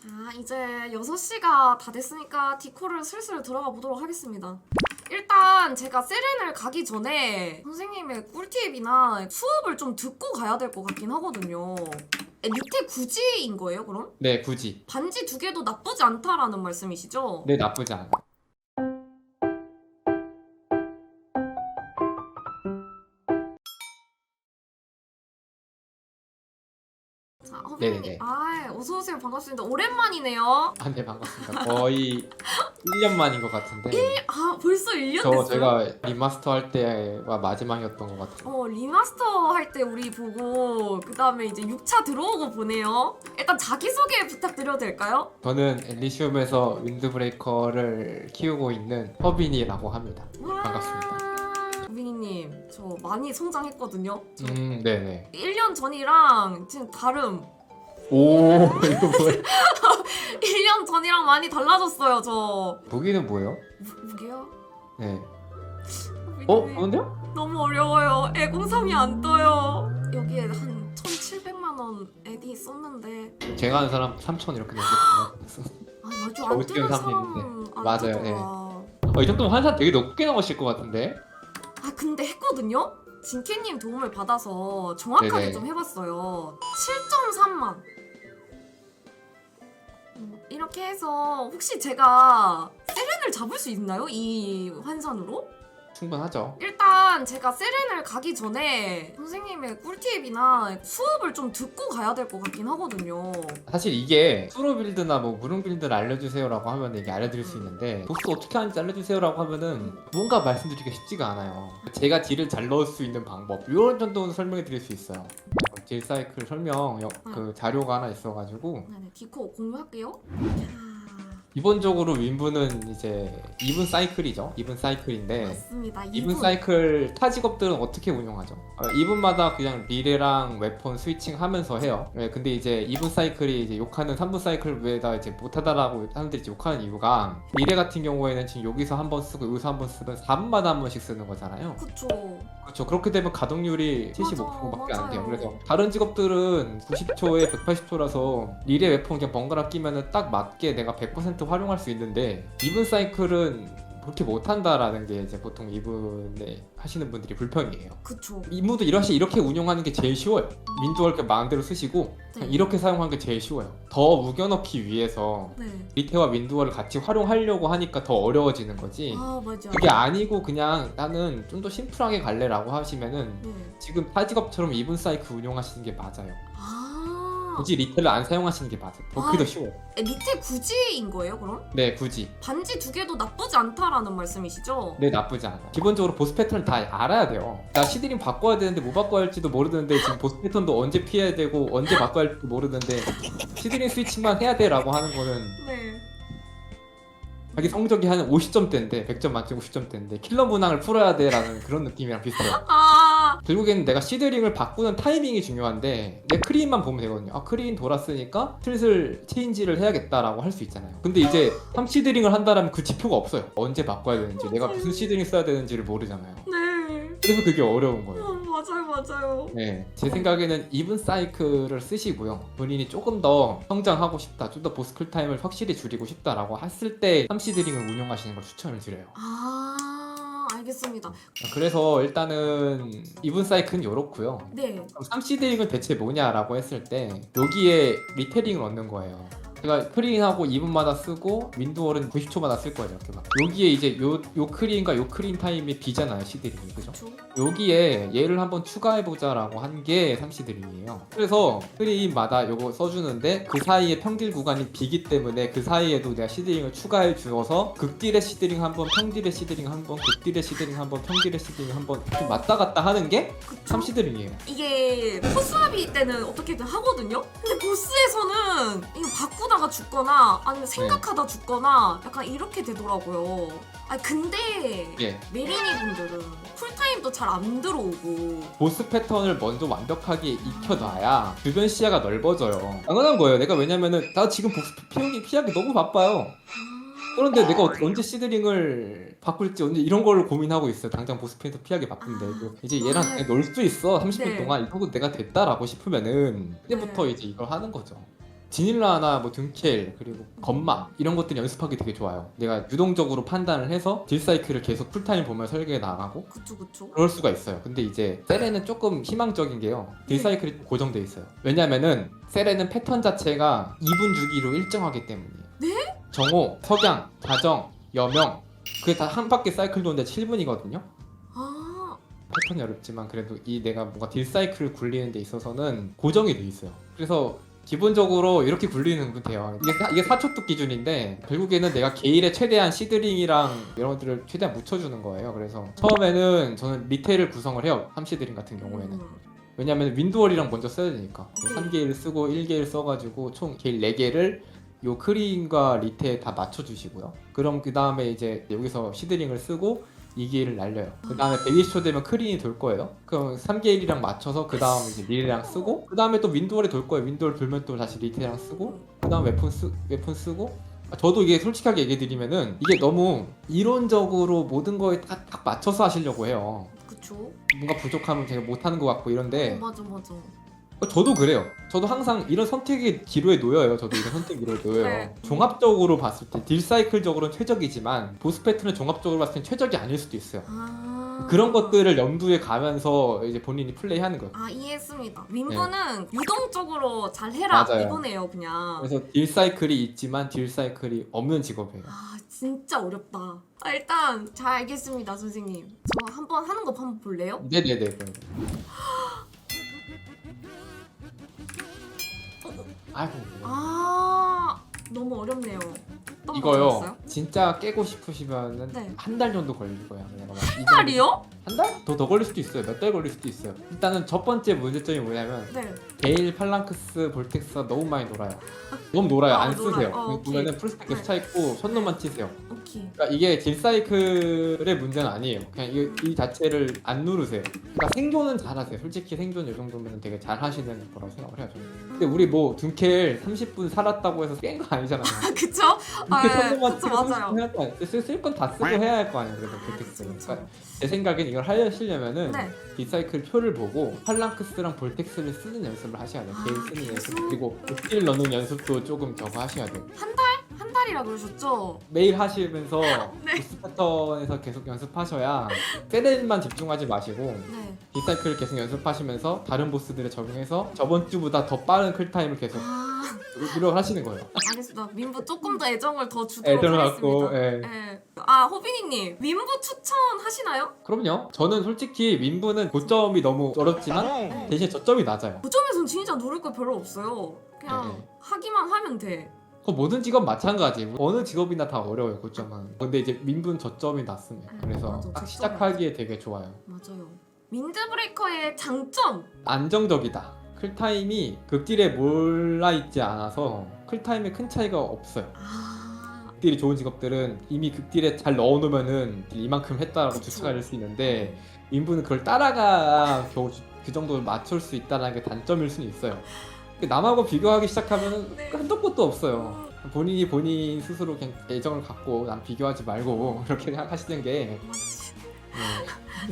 자, 이제 6시가 다 됐으니까 디코를 슬슬 들어가 보도록 하겠습니다. 일단 제가 세렌을 가기 전에 선생님의 꿀팁이나 수업을 좀 듣고 가야 될 것 같긴 하거든요. 에, 밑에 굳이인 거예요, 그럼? 네, 굳이. 반지 두 개도 나쁘지 않다라는 말씀이시죠? 네, 나쁘지 않아. 네네네. 아, 어서 오세요. 반갑습니다. 오랜만이네요. 아, 네, 반갑습니다. 거의 1년 만인 것 같은데. 아, 벌써 1년 저 됐어요? 제가 리마스터 할 때가 마지막이었던 것 같아요. 어, 리마스터 할 때 우리 보고 그다음에 이제 6차 들어오고 보네요. 일단 자기 소개 부탁드려도 될까요? 저는 엘리시움에서 윈드브레이커를 키우고 있는 허빈이라고 합니다. 와. 반갑습니다. 우빈이님, 저 많이 성장했거든요. 저 음, 네네. 1년 전이랑 지금 다름. 오, 이거 뭐야? 1년 전이랑 많이 달라졌어요, 저. 무기는 뭐예요? 무, 무게요? 네. 어, 뭔데요? 너무 어려워요. 애공삼이 안 떠요. 여기에 한 1,700만 원 애디 썼는데 제가 아는 사람 3천 이렇게 넘겼어요. 아, 맞아. 저안 뜨는 사람 있는데. 안 맞아요, 뜨더라. 예. 어, 이 정도면 환산 되게 높게 나오실 것 같은데? 아 근데 했거든요? 진캐님 도움을 받아서 정확하게 네네. 좀 해봤어요 7.3만 음, 이렇게 해서 혹시 제가 세렌을 잡을 수 있나요? 이 환산으로? 충분하죠. 일단 제가 세렌을 가기 전에 선생님의 꿀팁이나 수업을 좀 듣고 가야 될 것 같긴 하거든요 사실 이게 수로 빌드나 뭐 무릉 빌드를 알려주세요라고 하면 이게 알려드릴 수 있는데 보스 어떻게 하는지 알려주세요라고 하면은 뭔가 말씀드리기가 쉽지가 않아요. 제가 딜을 잘 넣을 수 있는 방법 이런 정도는 설명해 드릴 수 있어요. 딜 사이클 설명 여- 그 자료가 하나 있어가지고 네네 디코 공유할게요 기본적으로 윈브는 이제 이분 사이클이죠. 이분 사이클인데 맞습니다 이분 2분 사이클 타 직업들은 어떻게 운영하죠? 어, 이분마다 그냥 리레랑 웨폰 스위칭 하면서 해요. 네, 근데 이제 이분 사이클이 이제 욕하는 3분 사이클 외에다 이제 못하다라고 사람들이 이제 욕하는 이유가 리레 같은 경우에는 지금 여기서 한 번 쓰고 여기서 한 번 쓰면 4분마다 한 번씩 쓰는 거잖아요. 그쵸 그렇죠. 그렇게 되면 가동률이 75%밖에 안 돼요. 맞아요. 그래서 다른 직업들은 90초에 180초라서 리레 웨폰 그냥 번갈아 끼면은 딱 맞게 내가 100% 활용할 수 있는데 이분 사이클은 그렇게 못한다라는 게 이제 보통 이분에 하시는 분들이 불평이에요. 그쵸 이분도 이렇게 이렇게 운영하는 게 제일 쉬워요. 윈도우를 이렇게 마음대로 쓰시고 네. 이렇게 사용하는 게 제일 쉬워요. 더 우겨넣기 위해서 네. 리테와 윈도우를 같이 활용하려고 하니까 더 어려워지는 거지. 아 맞아 그게 아니고 그냥 나는 좀 더 심플하게 갈래라고 하시면은 네. 지금 타직업처럼 이분 사이클 운영하시는 게 맞아요. 아 굳이 리테를 안 사용하시는 게 맞아요. 더 그게 더 쉬워요. 에, 밑에 굳이인 거예요 그럼? 네, 굳이. 반지 두 개도 나쁘지 않다라는 말씀이시죠? 네, 나쁘지 않아요. 기본적으로 보스 패턴을 다 알아야 돼요. 나 시드링 바꿔야 되는데 뭐 바꿔야 할지도 모르는데 지금 보스 패턴도 언제 피해야 되고 언제 바꿔야 할지도 모르는데 시드링 스위칭만 해야 돼라고 하는 거는 네. 자기 성적이 한 50점대인데 100점 만점 50점대인데 킬러 문항을 풀어야 돼라는 그런 느낌이랑 비슷해요. 아 결국에는 내가 시드링을 바꾸는 타이밍이 중요한데 내 크리인만 보면 되거든요. 아 크리인 돌았으니까 슬슬 체인지를 해야겠다라고 할 수 있잖아요. 근데 이제 3시드링을 한다면 그 지표가 없어요. 언제 바꿔야 되는지 내가 무슨 시드링 써야 되는지를 모르잖아요. 네. 그래서 그게 어려운 거예요. 어, 맞아요 맞아요. 네, 제 생각에는 이분 사이클을 쓰시고요. 본인이 조금 더 성장하고 싶다, 좀 더 보스클 타임을 확실히 줄이고 싶다라고 했을 때 3시드링을 운영하시는 걸 추천을 드려요. 아 알겠습니다. 그래서 일단은 이분 사이클은 이렇고요. 네. 그럼 3시드링은 대체 뭐냐라고 했을 때 여기에 리테링을 얻는 거예요. 제가 크리인하고 2분마다 쓰고 윈도우는 90초마다 쓸 거예요. 이렇게 막. 여기에 이제 요, 요 크리인과 요 크리인 타임이 비잖아요. 시드링이. 그죠? 저 여기에 얘를 한번 추가해보자 라고 한 게 3시드링이에요. 그래서 크리인마다 요거 써주는데 그 사이에 평딜 구간이 비기 때문에 그 사이에도 내가 시드링을 추가해 주어서 극딜의 시드링 한 번, 평딜의 시드링 한 번, 극딜의 시드링 한 번, 평딜의 시드링 한번 이렇게 왔다 갔다 하는 게 그쵸? 3시드링이에요. 이게 보스합이 때는 어떻게든 하거든요. 근데 보스에서는 이거 바꾸 다가 죽거나 아니면 생각하다 죽거나 약간 이렇게 되더라고요. 아 근데 예. 메리니 분들은 쿨타임도 잘 안 들어오고 보스 패턴을 먼저 완벽하게 익혀놔야 주변 시야가 넓어져요. 당연한 거예요. 내가 왜냐면은 나 지금 보스 피하기, 피하기 너무 바빠요. 그런데 내가 어- 언제 시드링을 바꿀지 언제 이런 걸 고민하고 있어요. 당장 보스 패턴 피하기 바쁜데 아. 그 이제 얘랑 그냥 놀 수 있어. 30분 네. 동안 이러고 내가 됐다라고 싶으면은 그때부터 네. 이제 이걸 하는 거죠. 지닐라나 뭐 등켈 그리고 건막 이런 것들 연습하기 되게 좋아요. 내가 유동적으로 판단을 해서 딜 사이클을 계속 풀타임 보면 설계해 나가고 그쵸 그쵸. 그럴 수가 있어요. 근데 이제 세레는 조금 희망적인 게요. 딜 사이클이 고정돼 있어요. 왜냐면은 세레는 패턴 자체가 2분 주기로 일정하기 때문이에요. 네? 정오, 석양, 자정, 여명 그게 다 한 바퀴 사이클 도는데 7분이거든요. 아 패턴이 어렵지만 그래도 이 내가 뭔가 딜 사이클을 굴리는 데 있어서는 고정이 돼 있어요. 그래서 기본적으로 이렇게 굴리는 건 돼요. 이게, 사- 이게 4초뚝 기준인데 결국에는 내가 게일에 최대한 시드링이랑 이런 것들을 최대한 묻혀주는 거예요. 그래서 처음에는 저는 리테일을 구성을 해요. 3시드링 같은 경우에는. 음. 왜냐면 윈드월이랑 먼저 써야 되니까 네. 3개를 쓰고 1개를 써가지고 총 게일 4개를 요 크린과 리테에 다 맞춰주시고요 그럼 그 다음에 이제 여기서 시드링을 쓰고 2개를 날려요. 그 다음에 120초 되면 크린이 돌 거예요. 그럼 3개일이랑 맞춰서 그 다음 이제 리레랑 쓰고 그 다음에 또 윈드월이 돌 거예요. 윈드월 돌면 또 다시 리테랑 쓰고 그 다음 웨폰, 쓰, 웨폰 쓰고. 아, 저도 이게 솔직하게 얘기해 드리면은 이게 너무 이론적으로 모든 거에 딱, 딱 맞춰서 하시려고 해요. 그쵸. 뭔가 부족하면 제가 못하는 것 같고 이런데 어, 맞아 맞아. 어, 저도 그래요. 저도 항상 이런 선택의 기로에 놓여요. 저도 이런 선택 기로에 놓여요. 네. 종합적으로 봤을 때 딜 사이클적으로는 최적이지만 보스 패턴은 종합적으로 봤을 때 최적이 아닐 수도 있어요. 아 그런 것들을 염두에 가면서 이제 본인이 플레이하는 거예요. 아 이해했습니다. 윈부는 유동적으로 잘 해라 네. 맞아요. 이거네요 그냥. 그래서 딜 사이클이 있지만 딜 사이클이 없는 직업이에요. 아 진짜 어렵다. 아, 일단 잘 알겠습니다 선생님. 저 한번 하는 거 한번 볼래요? 네네네. 네. 아이고. 아 너무 어렵네요. 어떤 거 이거요. 진짜 깨고 싶으시면은 네. 한 달 정도 걸릴 거예요. 그냥 막한 달이요? 한 달? 더, 더 걸릴 수도 있어요. 몇 달 걸릴 수도 있어요. 일단은 첫 번째 문제점이 뭐냐면 네. 게일, 팔랑크스, 볼텍스가 너무 많이 놀아요. 너무 놀아요. 아, 안 놀아요. 쓰세요. 어, 오케이. 보면은 계속 네. 차 있고 손놈만 치세요. 오케이. 그러니까 이게 딜 사이클의 문제는 아니에요. 그냥 이, 이 자체를 안 누르세요. 그러니까 생존은 잘하세요. 솔직히 생존 이 정도면 되게 잘 하시는 거라고 생각을 해요. 저는. 근데 우리 뭐 둔켈 30분 살았다고 해서 깬 거 아니잖아요. 아 그쵸? 아. 손놈만 그쵸, 치고 맞아 요. 30분 해야 거 아니에요. 쓸건 다 쓰고 해야 할 거 아니에요. 그래도 아, 볼텍스. 그러니까 제 생각엔 이걸 하시려면은 네. 디사이클 표를 보고 팔랑크스랑 볼텍스를 쓰는 연습을 하셔야 돼요. 아, 게임 쓰는? 연습 그리고 스킬 넣는 연습도 조금 저거 하셔야 돼요. 한 달 이라 그러셨죠? 매일 하시면서 네. 보스 패턴에서 계속 연습하셔야 세렌만 집중하지 마시고 네. 디사이클을 계속 연습하시면서 다른 보스들에 적용해서 저번 주보다 더 빠른 쿨타임을 계속 아 노력하시는 거예요. 알겠습니다. 민부 조금 더 애정을 더 주도록 애들 하겠습니다. 갖고 예. 네. 아 호빈이님 민부 추천하시나요? 그럼요. 저는 솔직히 민부는 고점이 너무 어렵지만 대신 저점이 낮아요. 고점에선 진짜 누를 거 별로 없어요. 그냥 네. 하기만 하면 돼. 그 모든 직업 마찬가지. 어느 직업이나 다 어려워요 고점은. 근데 이제 민부는 저점이 낮습니다. 그래서 맞아, 딱 저점이 시작하기에 되게 좋아요. 맞아요. 윈드브레이커의 장점. 안정적이다. 클타임이 극딜에 몰라 있지 않아서 클타임에 큰 차이가 없어요. 아 극딜이 좋은 직업들은 이미 극딜에 잘 넣어놓으면은 이만큼 했다라고 그쵸. 추측할 수 있는데 민부는 그걸 따라가 겨우 그 정도를 맞출 수 있다는 게 단점일 수는 있어요. 그 남하고 비교하기 시작하면은 네. 한도 끝도 없어요. 본인이 본인 스스로 그냥 애정을 갖고 남 비교하지 말고 이렇게 생각하시는 게. 네.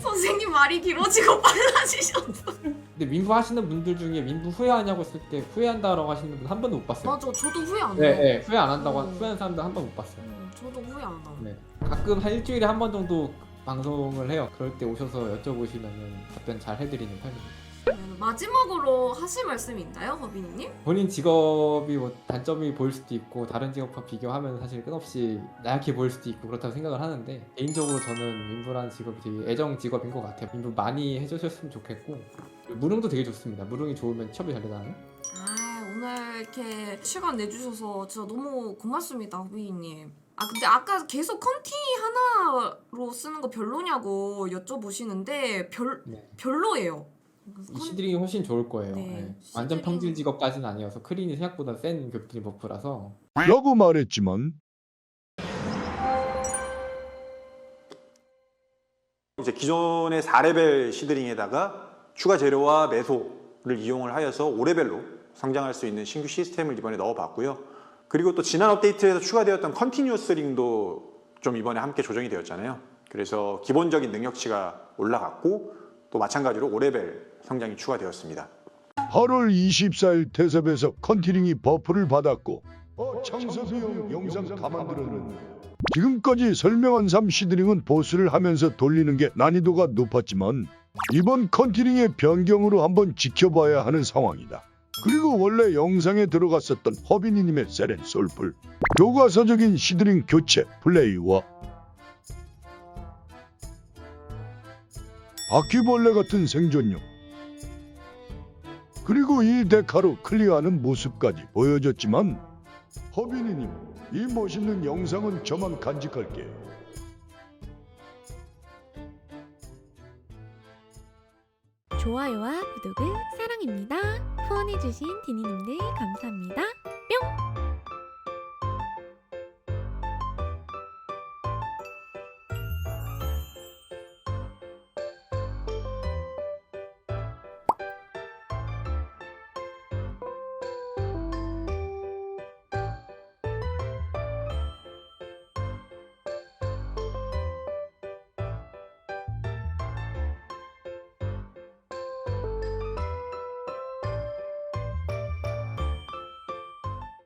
선생님 말이 길어지고 빨라지셨어. 근데 민부 하시는 분들 중에 민부 후회하냐고 했을 때 후회한다라고 하시는 분 한 번도 못 봤어요. 맞아. 저도 후회 안 해요. 네, 네, 후회 안 한다고 음. 후회하는 사람들 한 번 못 봤어요. 음, 저도 후회 안 해요. 네. 가끔 한 일주일에 한 번 정도 방송을 해요. 그럴 때 오셔서 여쭤보시면 답변 잘 해드리는 편입니다. 그러면 마지막으로 하실 말씀이 있나요, 허빈이님? 본인 직업이 뭐 단점이 보일 수도 있고 다른 직업과 비교하면 사실 끝없이 나약해 보일 수도 있고 그렇다고 생각을 하는데 개인적으로 저는 민부라는 직업이 되게 애정 직업인 것 같아요. 민부 많이 해주셨으면 좋겠고 무릉도 되게 좋습니다. 무릉이 좋으면 취업이 잘 되나요? 아 오늘 이렇게 시간 내주셔서 진짜 너무 고맙습니다, 허빈이님. 아 근데 아까 계속 컨티 하나로 쓰는 거 별로냐고 여쭤보시는데 별 네. 별로예요. 이 시드링이 훨씬 좋을 거예요. 네, 네. 완전 시드링. 평질 직업까지는 아니어서 크린이 생각보다 센 격투기 버프라서 라고 말했지만 이제 기존의 4레벨 시드링에다가 추가 재료와 매소를 이용을 하여서 5레벨로 성장할 수 있는 신규 시스템을 이번에 넣어봤고요. 그리고 또 지난 업데이트에서 추가되었던 컨티뉴어스 링도 좀 이번에 함께 조정이 되었잖아요. 그래서 기본적인 능력치가 올라갔고 또 마찬가지로 5레벨 성장이 추가되었습니다. 8월 24일 태섭에서 컨티링이 버프를 받았고 어, 창서도 형 영상 다 만들었는데 지금까지 설명한 3 시드링은 보스를 하면서 돌리는 게 난이도가 높았지만 이번 컨티링의 변경으로 한번 지켜봐야 하는 상황이다. 그리고 원래 영상에 들어갔었던 허빈이님의 세렌 솔풀 교과서적인 시드링 교체 플레이와 바퀴벌레 같은 생존용 그리고 이 데카로 클리어하는 모습까지 보여줬지만 허빈이님 이 멋있는 영상은 저만 간직할게요. 좋아요와 구독은 사랑입니다. 후원해주신 디니님들 감사합니다.